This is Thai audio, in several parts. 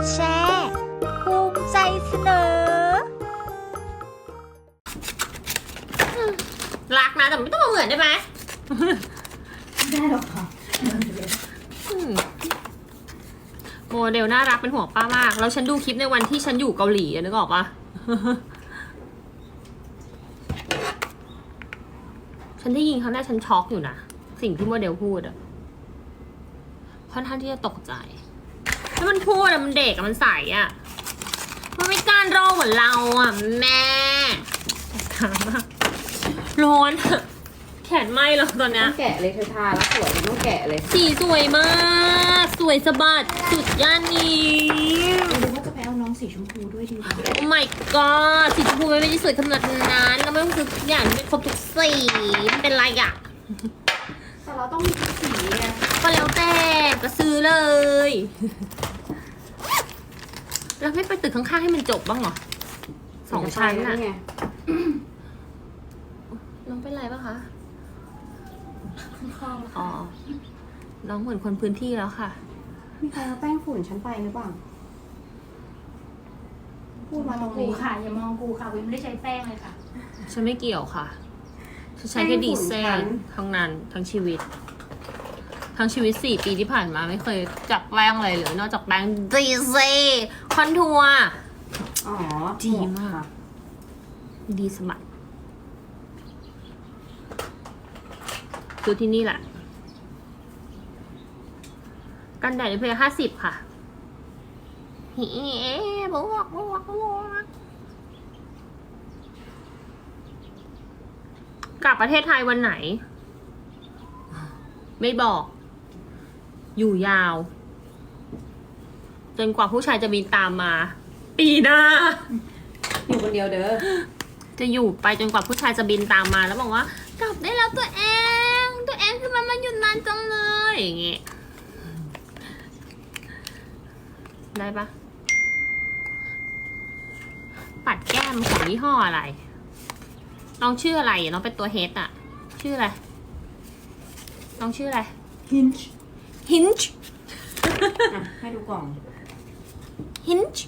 ดแชร์ภูมิใจเสนอ รักนะแต่ไม่ต้องมาเหมือนได้ไหมได้หรอกค่ะอืมโมเดลน่ารักเป็นห่วงป้ามาก แล้วฉันดูคลิปในวันที่ฉันอยู่เกาหลีอะนึกออกปะ ฉันได้ยินเขาวแน่ฉันช็อกอยู่นะ สิ่งที่โมเดลพูดอะค่อนข้างที่จะตกใจ แล้วมันพูดอะมันเด็กอะมันใสอะมันไม่กล้ารรอเหมือนเราอะแม่ถามมากร้อนอะแขนไหม้แล้วตอนเนี้ย ต้องแกะเลยเธอทาแล้วสวยต้องแกะเลยสีสวยมาก สวยสะบัด สุดย่านนี้ดูว่าจะไปเอาน้องสีชมพูด้วยดีกว่าโอ้ my god สีชมพูมันไม่ได้สวยขนาดนั้นแล้วมันต้องซื้อทุกอย่างที่เป็นครบทุกสีมันเป็นไรอะ ก็ซื้อเลยแล้วไม่ไปตึกข้างๆให้มันจบบ้างเหรอสองชั้นนะน่ะไงน้องเป็นไรปะคะอ๋อ น้องเหมือนคนพื้นที่แล้วค่ะ มีใครเอาแป้งฝุ่นฉันไปหรือเปล่า พูดมาตรงกูนี้ค่ะ อย่ามองกูค่ะวิมไม่ได้ใช้แป้งเลยค่ะ ฉันไม่เกี่ยวค่ะ ฉันใช้แค่ดีเซลทั้งนั้นทั้งชีวิต ทั้งชีวิตสี่ปีที่ผ่านมาไม่เคยจับแป้งอะไรเลยนอกจากแป้งดีเซลคอนทัวร์อ๋อดีมาก ดีสมัครซื้อที่นี่แหละ กันแดดในเพลห้าสิบค่ะฮิบวกบวกบวกกลับประเทศไทยวันไหน ไม่บอก อยู่ยาว จนกว่าผู้ชายจะบินตามมา ปีหน้า อยู่คนเดียวเด้อ จะอยู่ไปจนกว่าผู้ชายจะบินตามมาแล้วบอกว่า กลับได้แล้วตัวเอง ตัวเองคือมันมาอยู่นานจังเลยอย่างเงี้ยได้ปะปัดแก้มของยี่ห้ออะไร น้องชื่ออะไรอะน้องเป็นตัวเฮดอะชื่ออะไร น้องชื่ออะไรฮิ นช์ฮินช์อะให้ดูกล่องฮินช์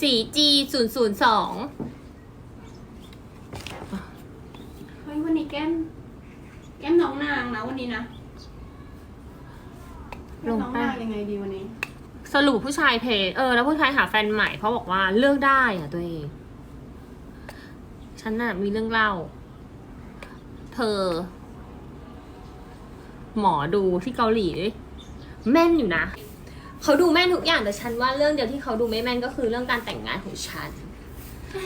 สี่ G ศูนย์ศูนย์สองเฮ้ยวันนี้แก้ม แก้มน้องนางนะวันนี้นะลงน้องแป้นางงยังไงดีวันนี้ สรุปผู้ชายเพเออ แล้วผู้ชายหาแฟนใหม่เพราะบอกว่าเลือกได้อะตัวเอง ฉันน่ะมีเรื่องเล่า เธอ หมอดูที่เกาหลี แม่นอยู่นะเขาดูแม่นทุกอย่างแต่ฉันว่าเรื่องเดียวที่เขาดูไม่แม่นก็คือเรื่องการแต่งงานของฉัน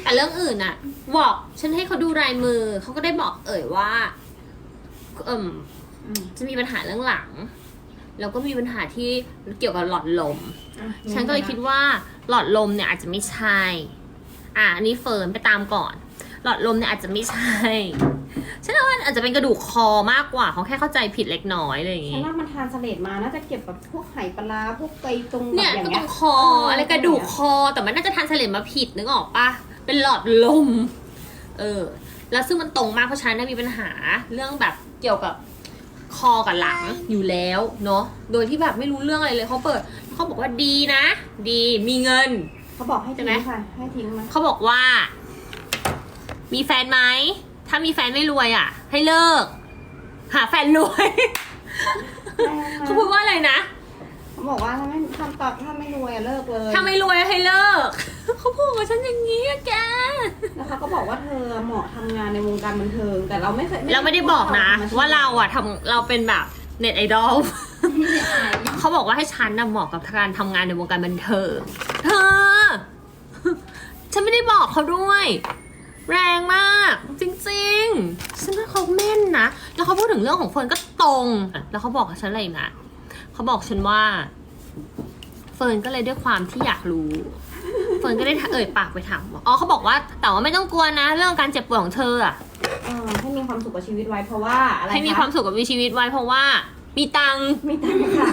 แต่เรื่องอื่นอะบอกฉันให้เขาดูลายมือเขาก็ได้บอกเอ่ยว่า เอ่มอืมจะมีปัญหาเรื่องหลัง แล้วก็มีปัญหาที่เกี่ยวกับหลอดลมอะฉันก็เลยคิดว่าหลอดลมเนี่ยอาจจะไม่ใช่ อะอันนี้เฟิร์นไปตามก่อน หลอดลมเนี่ยอาจจะไม่ใช่ฉันว่าอาจจะเป็นกระดูกคอมากกว่าเขาแค่เข้าใจผิดเล็กน้อยอะไรอย่างฉันงี้ ว่ามันทานสเลดมาน่าจะเก็บแบบพวกไหปลาร้าพวกไปตรงแบบเนี่ยอย่างก็เงี้ตรย งคออะไรกระดูกคอแต่มันน่าจะทานเสลดมาผิดนึกออกปะเป็นหลอดลม เออ แล้วซึ่งมันตรงมากเพราะฉันน่ะมีปัญหาเรื่องแบบเกี่ยวกับคอกับหลังอยู่แล้วเนาะโดยที่แบบไม่รู้เรื่องอะไรเลยเขาเปิดเขาบอกว่าดีนะ ดีมีเงิน เขาบอกให้ใช่ทิ้ไหมงค่ะ ให้ทิ้งไหมเขาบอกว่า มีแฟนไหม ถ้ามีแฟนไม่รวยอะ ให้เลิก หาแฟนรวย เขาพูดว่าอะไรนะเขาบอกว่าถ้าไม่ทำตอบถ้าไม่รวยอะเลิกเลยถ้าไม่รวยให้เลิก เขาพูดกับฉันอย่างนี้อะแก แล้วเขาก็บอกว่าเธอเหมาะทำงานในวงการบันเทิง แต่เราไม่เคยเราไม่ได้บอกนะ ว่าเราอะทำเราเป็นแบบเน็ตไอดอล เขาบอกว่าให้ฉันน่ะเหมาะกับการทำงานในวงการบันเทิง เธอ ฉันไม่ได้บอกเขาด้วย แรงมาก จริงๆฉันว่าเขาแม่นนะ แล้วเขาพูดถึงเรื่องของเฟิร์นก็ตรง แล้วเขาบอกกับฉันอะไรนะเขาบอกฉันว่า เฟิร์นก็เลยด้วยความที่อยากรู้ เฟิร์นก็ได้เอ่ยปากไปถามว่าอ๋อเขาบอกว่าแต่ว่าไม่ต้องกลัวนะ เรื่องการเจ็บป่วยของเธออะเออให้มีความสุขกับชีวิตไว้เพราะว่าอะไรให้มีความสุขกับชีวิตไว้เพราะว่า มีตังค์ มีตังค์ค่ะ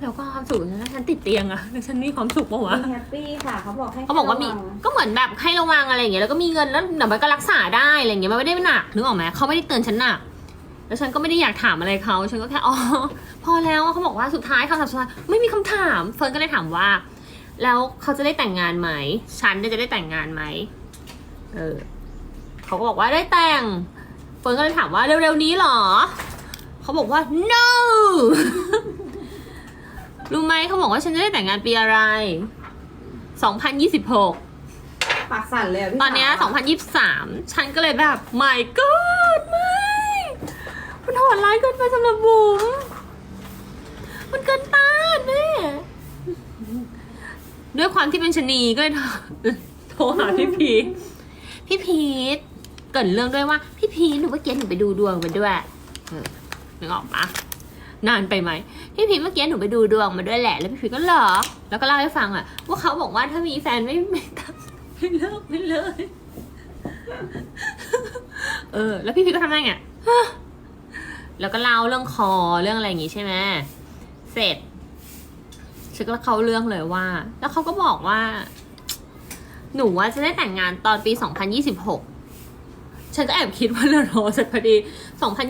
แล้วก็ความ สุขนะฉันติดเตียงอะแล้วฉันมีความสุขปะวะมีแฮปปี้ค่ะเขาบอกให้เขาบอกว่ามี ระงก็เหมือนแบบให้ระวังอะไรอย่างเงี้ยแล้วก็มีเงินแล้วเดี๋ยวมันก็รักษาได้อะไรอย่างเงี้ยมันไม่ได้หนักนึกออกไหมเขาไม่ได้เตือนฉันหนักแล้วฉันก็ไม่ได้อยากถามอะไรเขาฉันก็แค่อ๋อพอแล้วเขาบอกว่าสุดท้ายคำถามสุดท้ายไม่มีคำถามเฟิร์นก็เลยถามว่า แล้วเขาจะได้แต่งงานไหมฉันเนี่ยจะได้แต่งงานไหมเออเขาก็บอกว่าได้แต่งเฟิร์นก็เลยถามว่าเร็วๆนี้เหรอเขาบอกว่า no รู้ไหมเขาบอกว่าฉันจะได้แต่งงานปีอะไร 2026 ปากสั่นเลยะพี่ตอนเนี้ยสาว2023ฉันก็เลยแบบ my god ไม่ มันโหดร้ายเกินไปสำหรับบุ๋มมันเกินต้านแม่ด้วยความที่เป็นชะนีก็เลยโทรโทรหาพี่พีทพี่พีทเกรินเรื่องด้วยว่า พี่พีทหนูเมื่อกี้หนูไปดูดวงมาด้วยเออนึกออกปะ นานไปไหมพี่พีทเมื่อกี้หนูไปดูดวงมาด้วยแหละ แล้วพี่พีทก็หรอแล้วก็เล่าให้ฟังอะว่าเขาบอกว่าถ้ามีแฟนไม่ไม่ทำไม่เลิกไม่เลยเออ แล้วพี่พีทก็ทำได้ไงฮะแล้วก็เล่าเรื่องคอเรื่องอะไรอย่างงี้ใช่ไหมเสร็จฉันก็เขาเรื่องเลยว่า แล้วเขาก็บอกว่า หนูว่าจะได้แต่งงานตอนปี 2026 ฉันก็แอบคิดว่าเรารอสักพอดี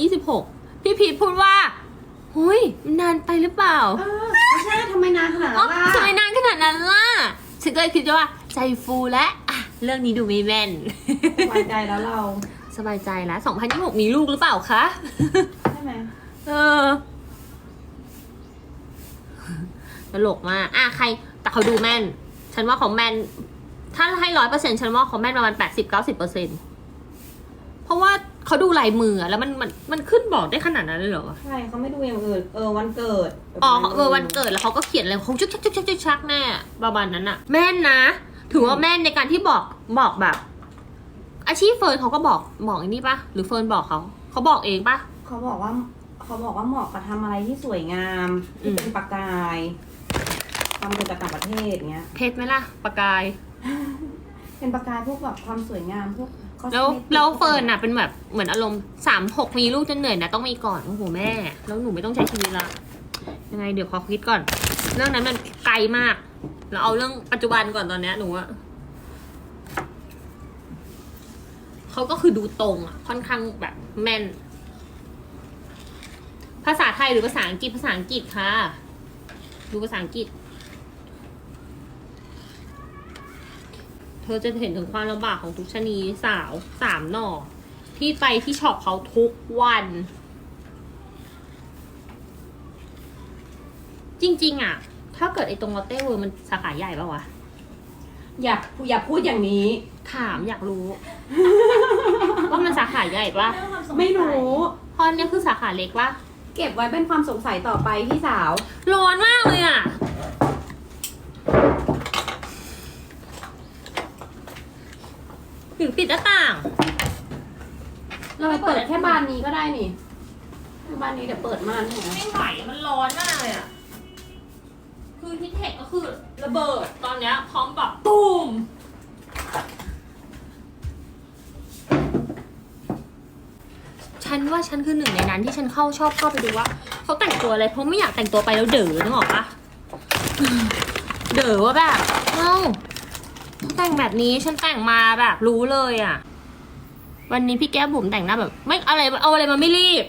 2026 พี่พีทพูดว่า หุยมันนานไปหรือเปล่าเออไม่ใช่ทำไมนานขนาดอ๋อนั้นล่ะทำไมนานขนาดนั้นล่ะฉันก็เลยคิดว่าใจฟูแล้วอะเรื่องนี้ดูไม่แม่น สบายใจแล้วเราสบายใจแล้ว2026มีลูกหรือเปล่าคะ ใช่ไหมเออตลกมากอะใคร แต่เขาดูแม่น ฉันว่าเขาแม่น ถ้าให้ร้อยเปอร์เซ็นฉันว่าเขาแม่นประมาณแปดสิบเก้าสิบเปอร์เซ็นเพราะว่า เขาดูลายมืออะแล้วมันมันมันขึ้นบอกได้ขนาดนั้นเลยเหรอ ใช่เขาไม่ดูอย่างอื่นเออวันเกิดอ๋อเออวันเกิดแล้วเขาก็เขียนอะไรเขาชุกชักชุกชักชุกชักแน่ประมาณนั้นอะแม่นนะ ถือว่าแม่นในการที่บอกบอกแบบ อาชีพเฟิร์นเขาก็บอกบอกอันนี้ปะหรือเฟิร์นบอกเขาเขาบอกเองปะ เขาบอกว่าเขาบอกว่าเหมาะกับทำอะไรที่สวยงามที่อืมเป็นประกายทำเกี่ยวกับต่างประเทศเงี้ย เพชรไหมล่ะประกาย เป็นประกายพวกแบบความสวยงามพวก cosmetic แล้วแล้วเฟิร์นอะเป็นแบบเหมือนอารมณ์สามหกมีลูกจนเหนื่อยนะต้องมีก่อนโอ้โหแม่ แล้วหนูไม่ต้องใช้ชีวิตละยังไงเดี๋ยวขอคิดก่อน เรื่องนั้นมันไกลมาก เราเอาเรื่องปัจจุบันก่อนตอนเนี้ยหนูอะเขาก็คือดูตรงอะค่อนข้างแบบแม่น ภาษาไทยหรือภาษาอังกฤษภาษาอังกฤษค่ะ ดูภาษาอังกฤษ เธอจะเห็นถึงความลำบากของทุกชะนีสาวสามหน่อ ที่ไปที่ช็อปเขาทุกวัน จริง ๆ อะ ถ้าเกิดไอ้ตรงลอตเต้เวิร์มันสาขาใหญ่ปะวะ อย่าอย่าพูดอย่างนี้ ถามอยากรู้ ว่ามันสาขาใหญ่ปะไม่รู้ เพราะอันเนี้ยคือสาขาเล็กปะเก็บไว้เป็นความสงสัยต่อไปพี่สาว ร้อนมากเลยอะ หรือปิดหน้าต่าง เราไปเปิดแค่บานนี้ก็ได้นี่บานนี้เดี๋ยวเปิดม่านให้นะไม่ไหวมันร้อนมากเลยอะ คือที่เทคก็คือระเบิดตอนเนี้ยพร้อมแบบตูมฉันว่าฉันคือหนึ่งในนั้นที่ฉันเข้าชอบเข้าไปดูว่าเขาแต่งตัวอะไรเพราะไม่อยากแต่งตัวไปแล้วเด๋อนึกออกปะเด๋อว่าแบบเอ้าเขา แต่งแบบนี้ฉันแต่งมาแบบรู้เลยอะ วันนี้พี่แก้วบุ๋มแต่งหน้าแบบ ไม่อะไรเอาอะไรมาไม่รีบ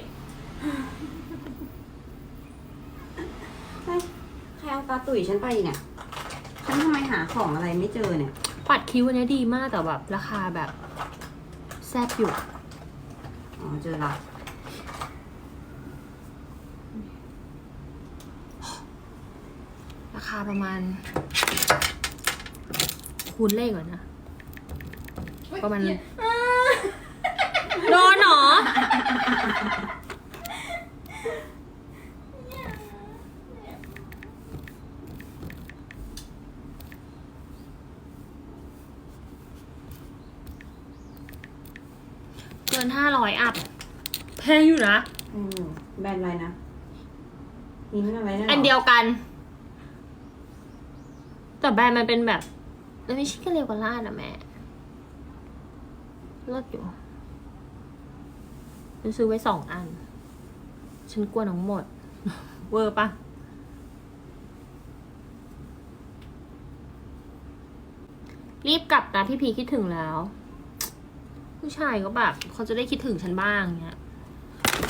ใครเอาตาตุ๋ยฉันไปเนี่ย ฉันทำไมหาของอะไรไม่เจอเนี่ย ปัดคิ้วอันเนี้ยดีมากแต่แบบราคาแบบ แซ่บอยู่ อ๋อเจอละราคาประมาณ คูณเลขก่อนนะ ประมาณร้อนเหรอ เกินห้าร้อยอัพแพงอยู่นะ อืมแบรนด์อะไรนะมิ้นท์อะไรนะอันเดียวกัน แต่แบรนด์มันเป็นแบบ แล้ไม่ใช่ก็เร็วกว่าลาดอะแม่เลิศอยู่ฉันซื้อไว้สองอัน ฉันกลัวน้องหมด เวอร์ปะรีบกลับนะพี่พีคิดถึงแล้ว ผู้ชายก็แบบ เขาจะได้คิดถึงฉันบ้างเนี้ย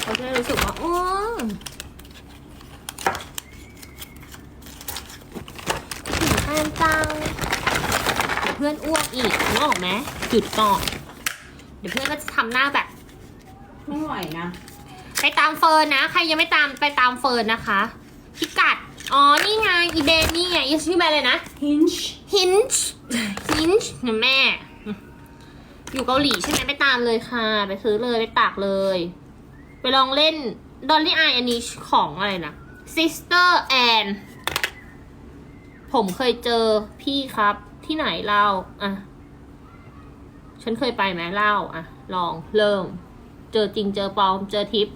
เขาจะได้รู้สึกว่าโอ้คิดถึงแฟนจัง พื่อนอ้วกอีกนึกออกไหมจุดก่อนเดี๋ยวเพื่อนก็จะทำหน้าแบบ ไม่ไหวนะ ไปตามเฟิร์นนะ ใครยังไม่ตามไปตามเฟิร์นนะคะ พิกัด อ๋อ นี่ไงอีเดนนี่ไงอีชื่อแบรนด์เลยนะ hinge ฮินช์ฮินช์นะแม่ อยู่เกาหลีใช่ไหมไปตามเลยค่ะ ไปซื้อเลยไปตากเลย ไปลองเล่นดอลลี่อายอันนี้ของอะไรนะ Sister Ann ผมเคยเจอพี่ครับ ที่ไหนเล่าอะ ฉันเคยไปไหมเล่าอะ ลองเริ่ม เจอจริงเจอปลอม เจอทิป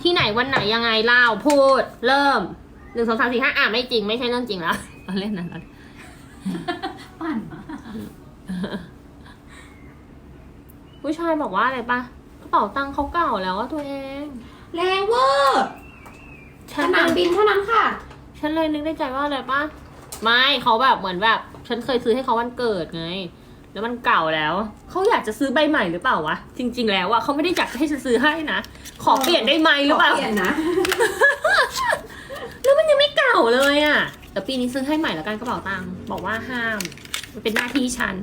ที่ไหนวันไหนยังไงเล่าพูด เริ่มหนึ่งสองสามสี่ห้าอะไม่จริงไม่ใช่เรื่องจริงแล้วเราเล่นนะเราปั่นมาผู้ชายบอกว่าอะไรปะกระเป๋าตังค์เขาเก่าแล้วว่าตัวเอง แรงเวอร์สฉันนามบินเท่านั้นค่ะ ฉันเลยนึกในใจว่าอะไรปะไม่เขาแบบเหมือนแบบ ฉันเคยซื้อให้เขาวันเกิดไง แล้วมันเก่าแล้ว เขาอยากจะซื้อใบใหม่หรือเปล่าวะ จริง ๆ แล้วอะเขาไม่ได้อยากให้ฉันซื้อให้นะ ขอเปลี่ยนได้ไหมหรือเปล่าขเปลี่ยนนะ แล้วมันยังไม่เก่าเลยอะ่ะแต่ปีนี้ซื้อให้ใหม่แล้วกันกระเป๋าตังค์บอกว่าห้าม มันเป็นหน้าที่ฉัน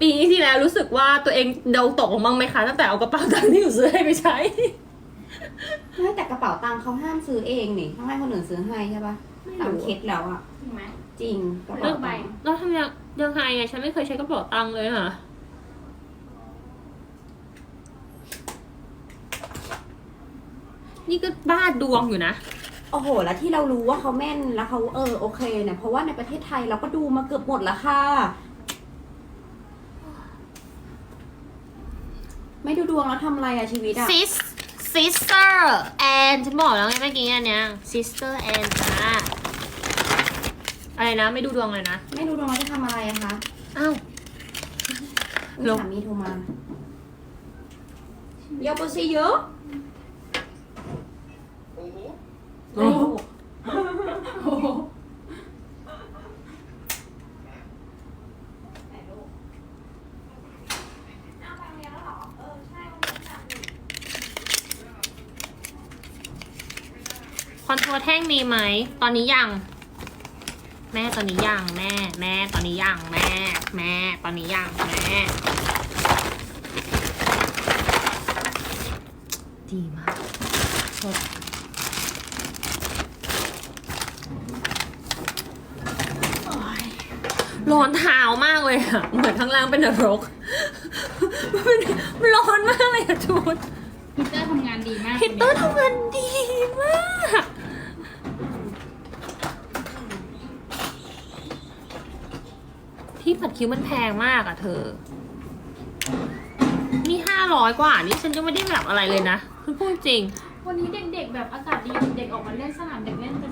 ปีที่แล้วรู้สึกว่าตัวเองเดาตกลงบ้างไหมคะตั้งแต่เอากระเป๋าตังค์ที่หนูซื้อให้ไปใช้ ไม่แต่กระเป๋าตังค์เขาห้ามซื้อเองนี่ต้องให้คนอื่นซื้อให้ใช่ปะตามเคสแล้วอะถูกไหม จริงกระเลืเป๋าอกใบ ตังค์แล้วทำยังยังไงอะฉันไม่เคยใช้กระเป๋าตังค์เลยค่ะนี่ก็บ้าดวงอยู่นะ โอ้โห แล้วที่เรารู้ว่าเขาแม่นแล้วเขาเออโอเคเนี่ยเพราะว่าในประเทศไทยเราก็ดูมาเกือบหมดแล้วค่ะ ไม่ดูดวงแล้วทำอะไรอะชีวิตอะ sis sister and ฉันบอกแล้วไงเมื่อกี้อันเนี้ย sister and จ้าอะไรนะ ไม่ดูดวงเลยนะ ไม่ดูดวงแล้วจะทำอะไรอะคะอ้าวอุ๊ยลบ สามีโทรมาเยอะปซีเยอะโอ้ค อนโทรแท่งมีไหม ตอนนี้ยัง แม่ตอนนี้ยังแม่ แม่ตอนนี้ยังแม่ แม่ตอนนี้ยังแม่ดีมากสดร้อนเท้ามากเลยอะเหมือนข้างล่างเป็นนรก มันมันร้อนมากเลยอะจูนพีเตอร์ทำงานดีมากพีเตอร์ทำงานดีมาก ที่ผัดคิ้วมันแพงมากอะเธอ นี่ห้าร้อยกว่า นี่ฉันยังไม่ได้แบบอะไรเลยนะคือพูดจริง วันนี้เด็กๆ แบบอากาศดีเด็กออกมาเล่นสนามเด็กเล่นกัน